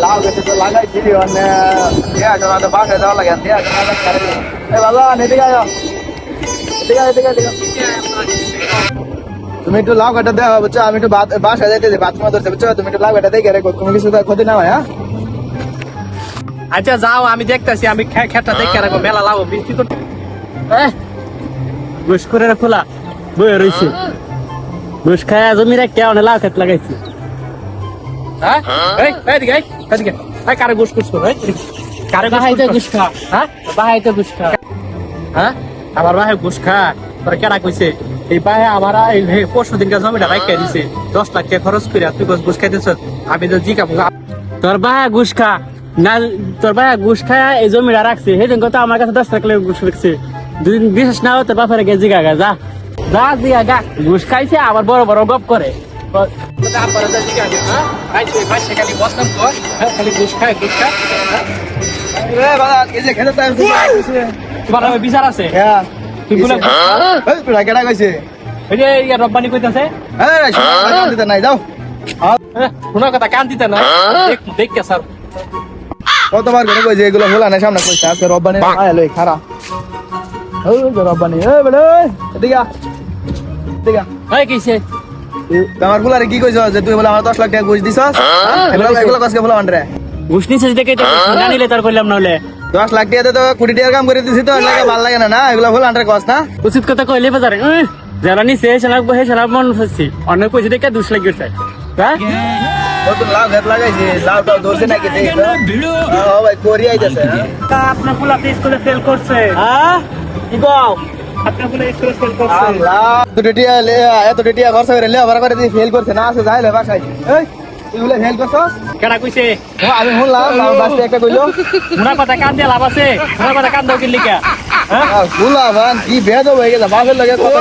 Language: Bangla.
লাউ তো তো বাসে তো। তুমি একটু লাউ কাটা দেওয়া বুঝছ? আমি একটু বাত- বাসায় যাইতেছি, বাথরুমে ধরতে, বুঝছ? তুমি একটু লাউ কাটা দেখে রেখো তুমি কিছু ক্ষতি না হয় হ্যাঁ? আচ্ছা যাও, আমি দেখতেছি, আমি খে- খেতটা দেখে রাখব, মেলা লাভ বৃষ্টি করতে ঘুষ করে খোলা। বই রয়েছে ঘুষ খায় জমি রে কেমন লাভ খেত লাগাইছি। হ্যাঁ? এই এদিকে এই এদিকে। এই কারে ঘুষ ঘুষ করে কারে বাহাইতে ঘুষ খা। হ্যাঁ? বাহাইতে খা। হ্যাঁ? আমার ভাই ঘুষ খা। তোরা কইছে? এই ভাই আমার এই পরশু দিনকার জমিটা রাখতে দিছে। দশ লাখ টাকা খরচ করে তুই খাইতেছ? আমি তো জিকা তোর বাহা খা। না তোর বাহা ঘুষ খায় এই জমিটা রাখছে। সেদিন কথা আমার কাছে দশ টাকা ঘুষ রাখছে। দুদিন বিশেষ না হতে বাপের গে জিগা গা যা। যা জিগা গা। ঘুষ খাইছে আবার বড় বড় গপ করে। আপনারা হ্যাঁ খালি হ্যাঁ, খালি ঘুষ খায় ঘুষ খায় হ্যাঁ? এ বাবা এই যে খেতে তাই তোমার বিচার আছে? হ্যাঁ। তুই বলে কেডা কইছে? ওই যে ইয়া রব্বানি কইতাছে। এই কাম দিতে নাই যাও। হ্যাঁ, কথা কান দিতে না। দেখ কে স্যার। কতবার করে কইছে এগুলো ভোলা না সামনে কইছে আজকে রব্বানি আয় লই খারা ওই যে রব্বানি এই বলে এদিকে। এদিকে আ। হয় তোমার ফুলারে কি কইছ? যে তুই বলে আমার 10 লাখ টাকা ঘুষ দিছস? এগুলো এগুলো কাজকে ফুলা আনরে ঘুষ নিছিস দেখে তো না নিলে তার করলাম না হলে 10 লাখ টাকা তো কোটি টাকার কাম করে দিছি তো লাগে ভালো লাগে না না? এগুলো ফুলা আনরে কস না? উচিত কথা কইলে বাজারে যারা নিছে সেলা হে সেলা মন ফাসছি অনেক পয়সা দেখে দুশ লাখ গেছে হ্যাঁ? আইতাছে আপনার ফুল আপনি স্কুলে ফেল করছে। হ্যাঁ? কি কও? এত টিয়া লে এত টিয়া খরচ করে লে আবার করে দিয়ে ফেল করছে না আছে যাইলে বাসায়। এই তুই বলে ফেল করছস কেডা কইছে? আমি শুনলাম বাসতে একটা কইলো। মুনা কথা কান দিয়া লাভ আছে মুনা কথা কান দাও কি লিখা শুনলাম কি বেদ হয়ে গেছে বাসের লাগে কথা